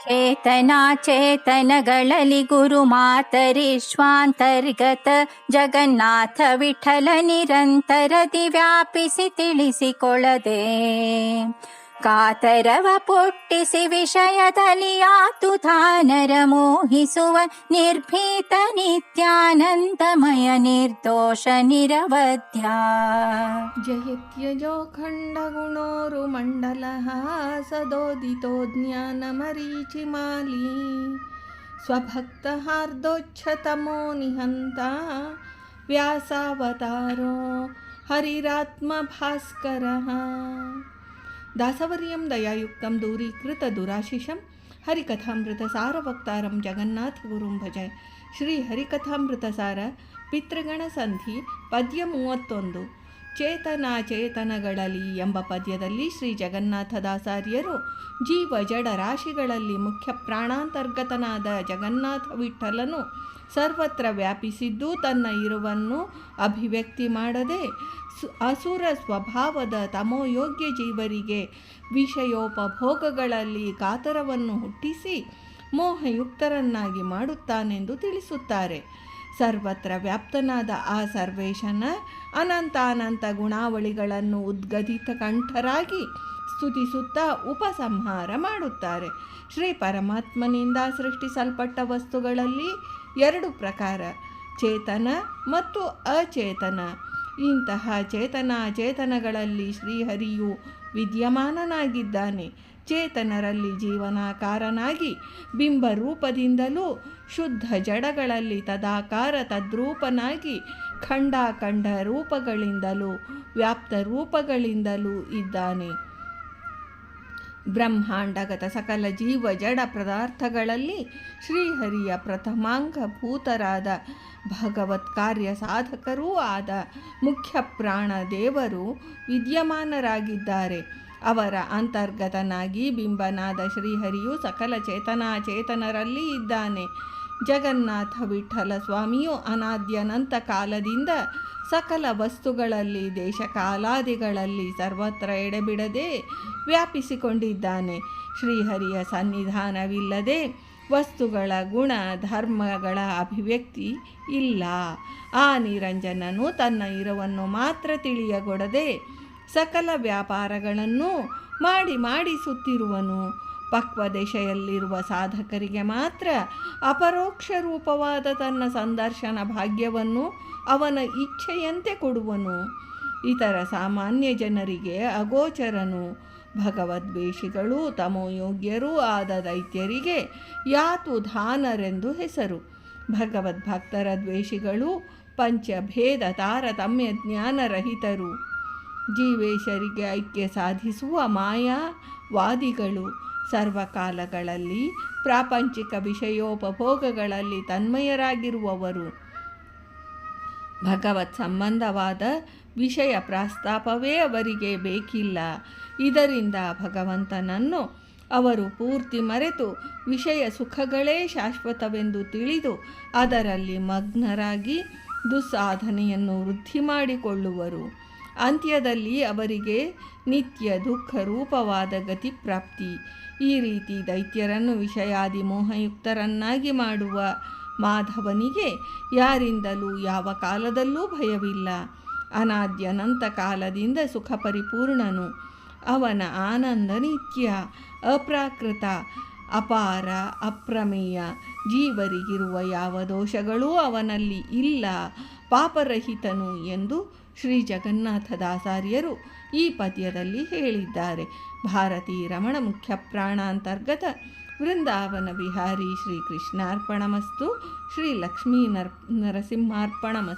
ಚೇತನ ಚೇತನಗಳಲ್ಲಿ ಗುರು ಮಾತರಿಶ್ವಾಂತರ್ಗತ ಜಗನ್ನಾಥ ವಿಠಲ ನಿರಂತರದಿ ವ್ಯಾಪಿಸಿ ತಿಳಿಸಿಕೊಳ್ಳದೆ ಕಾತರವ ಪುಟ್ಟಿಸಿ ವಿಷಯದಲ್ಲಿ ಆತುಧಾನರ ಮೋಹಿಸುವ ನಿರ್ಭೀತ ನಿತ್ಯಾನಂದಮಯ ನಿರ್ದೋಷ ನಿರವಧ್ಯ जयत्यजोखण्डगुणोरुमण्डलः सदोदितो ज्ञानमरीचिमाली स्वभक्तहार्दोच्छतमो निहन्ता व्यासावतारो हरिरात्मभास्करः ದಾಸವರ್ಯಂ ದಯಾಯುಕ್ತಂ ದೂರೀಕೃತ ದುರಾಶಿಷಂ ಹರಿಕಥಾಮೃತ ಸಾರ ವಕ್ತಾರಂ ಜಗನ್ನಾಥ ಗುರುಂ ಭಜೆ. ಶ್ರೀ ಹರಿಕಥಾಮೃತ ಸಾರ ಪಿತೃಗಣ ಸಂಧಿ ಪದ್ಯ ಮೂವತ್ತೊಂದು. ಚೇತನ ಚೇತನಗಳಲ್ಲಿ ಎಂಬ ಪದ್ಯದಲ್ಲಿ ಶ್ರೀ ಜಗನ್ನಾಥದಾಸಾರ್ಯರು ಜೀವ ಜಡ ರಾಶಿಗಳಲ್ಲಿ ಮುಖ್ಯ ಪ್ರಾಣಾಂತರ್ಗತನಾದ ಜಗನ್ನಾಥ ವಿಠಲನು ಸರ್ವತ್ರ ವ್ಯಾಪಿಸಿದ್ದು ತನ್ನ ಇರುವನ್ನು ಅಭಿವ್ಯಕ್ತಿ ಮಾಡದೆ ಅಸುರ ಸ್ವಭಾವದ ತಮೋಯೋಗ್ಯ ಜೀವರಿಗೆ ವಿಷಯೋಪಭೋಗಗಳಲ್ಲಿ ಕಾತರವನ್ನು ಹುಟ್ಟಿಸಿ ಮೋಹಯುಕ್ತರನ್ನಾಗಿ ಮಾಡುತ್ತಾನೆಂದು ತಿಳಿಸುತ್ತಾರೆ. ಸರ್ವತ್ರ ವ್ಯಾಪ್ತನಾದ ಆ ಸರ್ವೇಶನ ಅನಂತ ಅನಂತ ಗುಣಾವಳಿಗಳನ್ನು ಉದ್ಗದಿತ ಕಂಠರಾಗಿ ಸ್ತುತಿಸುತ್ತಾ ಉಪಸಂಹಾರ ಮಾಡುತ್ತಾರೆ. ಶ್ರೀ ಪರಮಾತ್ಮನಿಂದ ಸೃಷ್ಟಿಸಲ್ಪಟ್ಟ ವಸ್ತುಗಳಲ್ಲಿ ಎರಡು ಪ್ರಕಾರ, ಚೇತನ ಮತ್ತು ಅಚೇತನ. ಇಂತಹ ಚೇತನ ಚೇತನಗಳಲ್ಲಿ ಶ್ರೀಹರಿಯು ವಿದ್ಯಮಾನನಾಗಿದ್ದಾನೆ. ಚೇತನರಲ್ಲಿ ಜೀವನಾಕಾರನಾಗಿ, ಬಿಂಬರೂಪದಿಂದಲೂ ಶುದ್ಧ ಜಡಗಳಲ್ಲಿ ತದಾಕಾರ ತದ್ರೂಪನಾಗಿ, ಖಂಡಾಖಂಡ ರೂಪಗಳಿಂದಲೂ ವ್ಯಾಪ್ತ ರೂಪಗಳಿಂದಲೂ ಇದ್ದಾನೆ. ಬ್ರಹ್ಮಾಂಡಗತ ಸಕಲ ಜೀವ ಜಡ ಪದಾರ್ಥಗಳಲ್ಲಿ ಶ್ರೀಹರಿಯ ಪ್ರಥಮಾಂಗಭೂತರಾದ ಭಗವತ್ ಕಾರ್ಯ ಸಾಧಕರೂ ಆದ ಮುಖ್ಯ ಪ್ರಾಣ ದೇವರು ವಿದ್ಯಮಾನರಾಗಿದ್ದಾರೆ. ಅವರ ಅಂತರ್ಗತನಾಗಿ ಬಿಂಬನಾದ ಶ್ರೀಹರಿಯು ಸಕಲ ಚೇತನಾಚೇತನರಲ್ಲಿ ಇದ್ದಾನೆ. ಜಗನ್ನಾಥ ವಿಠಲ ಸ್ವಾಮಿಯು ಅನಾದ್ಯನಂತ ಕಾಲದಿಂದ ಸಕಲ ವಸ್ತುಗಳಲ್ಲಿ, ದೇಶಕಾಲಾದಿಗಳಲ್ಲಿ ಸರ್ವತ್ರ ಎಡೆಬಿಡದೆ ವ್ಯಾಪಿಸಿಕೊಂಡಿದ್ದಾನೆ. ಶ್ರೀಹರಿಯ ಸನ್ನಿಧಾನವಿಲ್ಲದೆ ವಸ್ತುಗಳ ಗುಣ, ಧರ್ಮಗಳ ಅಭಿವ್ಯಕ್ತಿ ಇಲ್ಲ. ಆ ನಿರಂಜನನು ತನ್ನ ಇರವನ್ನು ಮಾತ್ರ ತಿಳಿಯಗೊಡದೆ ಸಕಲ ವ್ಯಾಪಾರಗಳನ್ನು ಮಾಡಿ ಮಾಡಿಸುತ್ತಿರುವನು ಪಕ್ವ ದೆಶೆಯಲ್ಲಿರುವ ಸಾಧಕರಿಗೆ ಮಾತ್ರ ಅಪರೋಕ್ಷ ರೂಪವಾದ ತನ್ನ ಸಂದರ್ಶನ ಭಾಗ್ಯವನ್ನು ಅವನ ಇಚ್ಛೆಯಂತೆ ಕೊಡುವನು. ಇತರ ಸಾಮಾನ್ಯ ಜನರಿಗೆ ಅಗೋಚರನು. ಭಗವದ್ವೇಷಿಗಳು ತಮೋಯೋಗ್ಯರೂ ಆದ ದೈತ್ಯರಿಗೆ ಯಾತು ಧಾನರೆಂದು ಹೆಸರು. ಭಗವದ್ಭಕ್ತರ ದ್ವೇಷಿಗಳು ಪಂಚಭೇದ ತಾರತಮ್ಯ ಜ್ಞಾನರಹಿತರು. ಜೀವೇಶರಿಗೆ ಐಕ್ಯ ಸಾಧಿಸುವ ಮಾಯಾವಾದಿಗಳು. ಸರ್ವಕಾಲಗಳಲ್ಲಿ ಪ್ರಾಪಂಚಿಕ ವಿಷಯೋಪಭೋಗಗಳಲ್ಲಿ ತನ್ಮಯರಾಗಿರುವವರು. ಭಗವತ್ ಸಂಬಂಧವಾದ ವಿಷಯ ಪ್ರಸ್ತಾಪವೇ ಅವರಿಗೆ ಬೇಕಿಲ್ಲ. ಇದರಿಂದ ಭಗವಂತನನ್ನು ಅವರು ಪೂರ್ತಿ ಮರೆತು ವಿಷಯ ಸುಖಗಳೇ ಶಾಶ್ವತವೆಂದು ತಿಳಿದು ಅದರಲ್ಲಿ ಮಗ್ನರಾಗಿ ದುಸ್ಸಾಧನೆಯನ್ನು ವೃದ್ಧಿ ಮಾಡಿಕೊಳ್ಳುವರು ಅಂತ್ಯದಲ್ಲಿ ಅವರಿಗೆ ನಿತ್ಯ ದುಃಖ ರೂಪವಾದ ಗತಿ ಪ್ರಾಪ್ತಿ. ಈ ರೀತಿ ದೈತ್ಯರನ್ನು ವಿಷಯಾದಿ ಮೋಹಯುಕ್ತರನ್ನಾಗಿ ಮಾಡುವ ಮಾಧವನಿಗೆ ಯಾರಿಂದಲೂ ಯಾವ ಕಾಲದಲ್ಲೂ ಭಯವಿಲ್ಲ. ಅನಾದ್ಯನಂತ ಕಾಲದಿಂದ ಸುಖ ಪರಿಪೂರ್ಣನು ಅವನ ಆನಂದ ನಿತ್ಯ, ಅಪ್ರಾಕೃತ, ಅಪಾರ, ಅಪ್ರಮೇಯ, ಜೀವರಿಗಿರುವ ಯಾವ ದೋಷಗಳೂ ಅವನಲ್ಲಿ ಇಲ್ಲ. ಪಾಪರಹಿತನು ಎಂದು ಶ್ರೀ ಜಗನ್ನಾಥದಾಸಾರ್ಯರು ಈ ಪದ್ಯದಲ್ಲಿ ಹೇಳಿದ್ದಾರೆ. ಭಾರತೀ ರಮಣ ಮುಖ್ಯ ಪ್ರಾಣಾಂತರ್ಗತ ವೃಂದಾವನ ವಿಹಾರಿ ಶ್ರೀ ಕೃಷ್ಣಾರ್ಪಣಮಸ್ತು ಶ್ರೀ ಲಕ್ಷ್ಮೀ ನರ್ ನರಸಿಂಹಾರ್ಪಣಮಸ್ತು.